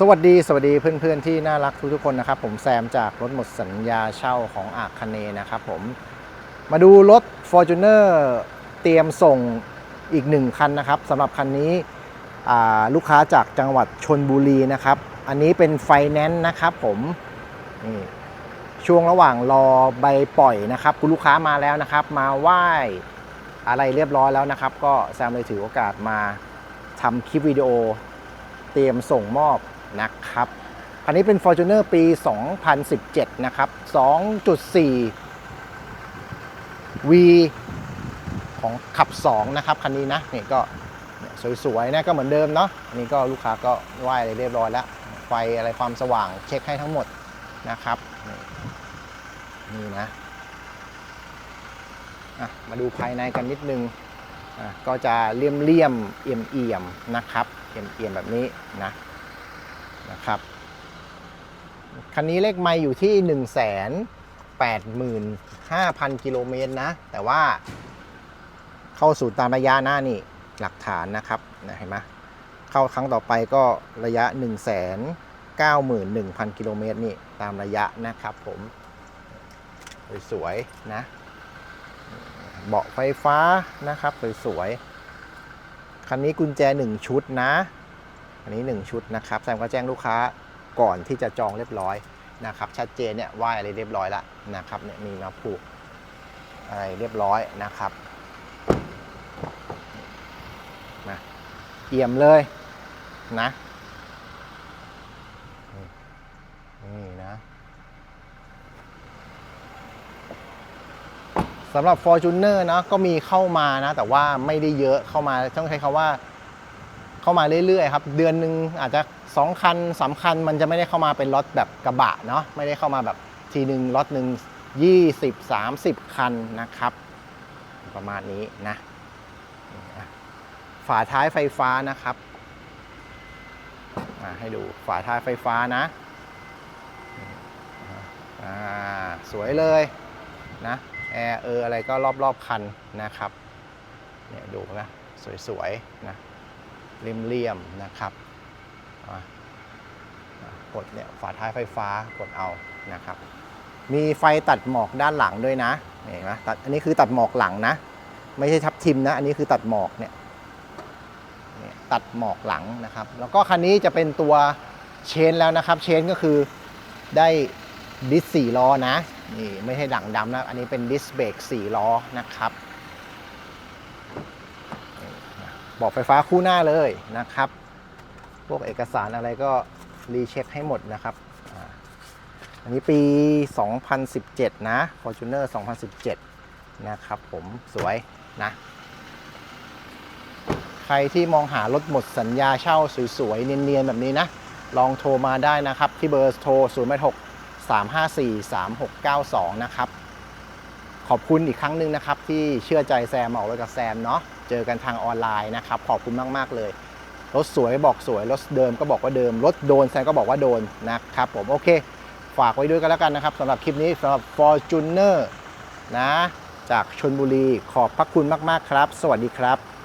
สวัสดีสวัสดีเพื่อนๆที่น่ารักทุกๆคนนะครับ ผมแซมจากรถหมดสัญญาเช่าของอาคเนนะครับผมมาดูรถ Fortuner เตรียมส่งอีกหนึ่งคันนะครับสำหรับคันนี้ลูกค้าจากจังหวัดชนบุรีนะครับ อันนี้เป็นไฟแนนซ์นะครับผมนี่ช่วงระหว่างรอใบปล่อยนะครับคุณลูกค้ามาแล้วนะครับ มาไหว้อะไรเรียบร้อยแล้วนะครับ ก็แซมเลยถือโอกาสมาทำคลิปวิดีโอ เตรียมส่งมอบ นะครับคันนี้เป็น Fortuner ปี 2017 นะครับ 2.4 V ของขับ 2 นะครับ คันนี้นะ นี่ก็สวยๆนะก็เหมือนเดิมเนาะอันนี้ก็ลูกค้าก็ไหว้อะไรเรียบร้อยแล้ว ไฟอะไรความสว่างเช็คให้ทั้งหมดนะครับ นี่นะะมาดูภายในกันนิดนึงก็จะเลี่ยมเลี่ยมเอี่ยมเอี่ยมนะครับ เอี่ยมเอี่ยมแบบนี้นะ นะครับ คันนี้เลขไม่อยู่ที่ 1 8 5 0 0 0 กิโลเมตรนะ แต่ว่าเข้าสู่ตามระยะหน้านี่หลักฐานนะครับนะเห็นไหมเข้าครั้งต่อไปก็ระยะ 1 9 1 0 0 0 กิโลเมตรนี่ตามระยะนะครับผมสวยๆนะเบาะไฟฟ้านะครับสวยๆคันนี้กุญแจ 1 ชุดนะ อันนี้ 1 ชุดนะครับแซมก็แจ้งลูกค้าก่อนที่จะจองเรียบร้อยนะครับชัดเจนเนี่ยไหวอะไรเรียบร้อยแล้วนะครับเนี่ยมีมาผูกอะไรเรียบร้อยนะครับนะเอี่ยมเลยนะนี่นี่นะสำหรับ Fortuner นะก็มีเข้ามานะ แต่ว่าไม่ได้เยอะเข้ามาต้องใช้คำว่า เข้ามาเรื่อยๆครับเดือนหนึ่งอาจจะ 2 คันสามคันมันจะไม่ได้เข้ามาเป็นรถแบบกระบะเนาะไม่ได้เข้ามาแบบทีหนึ่งรถหนึ่ง20 30 คันนะครับ ประมาณนี้นะ ฝาท้ายไฟฟ้านะครับอ่าให้ดูฝาท้ายไฟฟ้านะสวยเลยนะแอร์เอออะไรก็รอบๆคันนะครับเนี่ยดูนะ สวยๆนะ เลี่ยมๆนะครับกดเนี่ยฝาท้ายไฟฟ้ากดเอานะครับ มีไฟตัดหมอกด้านหลังด้วยนะเห็นไหมตัดอันนี้คือตัดหมอกหลังนะ ไม่ใช่ทับทิมนะ อันนี้คือตัดหมอกเนี่ยตัดหมอกหลังนะครับ แล้วก็คันนี้จะเป็นตัวเชนแล้วนะครับ เชนก็คือได้ดิสสี่ล้อนะนี่ไม่ใช่ดั่งดำนะ อันนี้เป็นดิสเบรก4ล้อนะครับนี่นะ บอกไฟฟ้าคู่หน้าเลยนะครับ พวกเอกสารอะไรก็รีเช็คให้หมดนะครับ อันนี้ปี 2017 นะ Fortuner 2017 นะครับผมสวยนะ ใครที่มองหารถหมดสัญญาเช่าสวยๆ เนียนๆ แบบนี้นะ ลองโทรมาได้นะครับ ที่เบอร์โทร 0 8 6 354 3692 นะครับ ขอบคุณอีกครั้งหนึ่งนะครับที่เชื่อใจแซมออกรถกับแซมเนาะเจอกันทางออนไลน์นะครับขอบคุณมากๆเลย รถสวยบอกสวย รถเดิมก็บอกว่าเดิม รถโดนแซมก็บอกว่าโดนนะครับผมโอเค ฝากไว้ด้วยกันแล้วกันนะครับสำหรับคลิปนี้สำหรับ Fortuner นะจากชนบุรีขอบพระคุณมากๆครับ สวัสดีครับ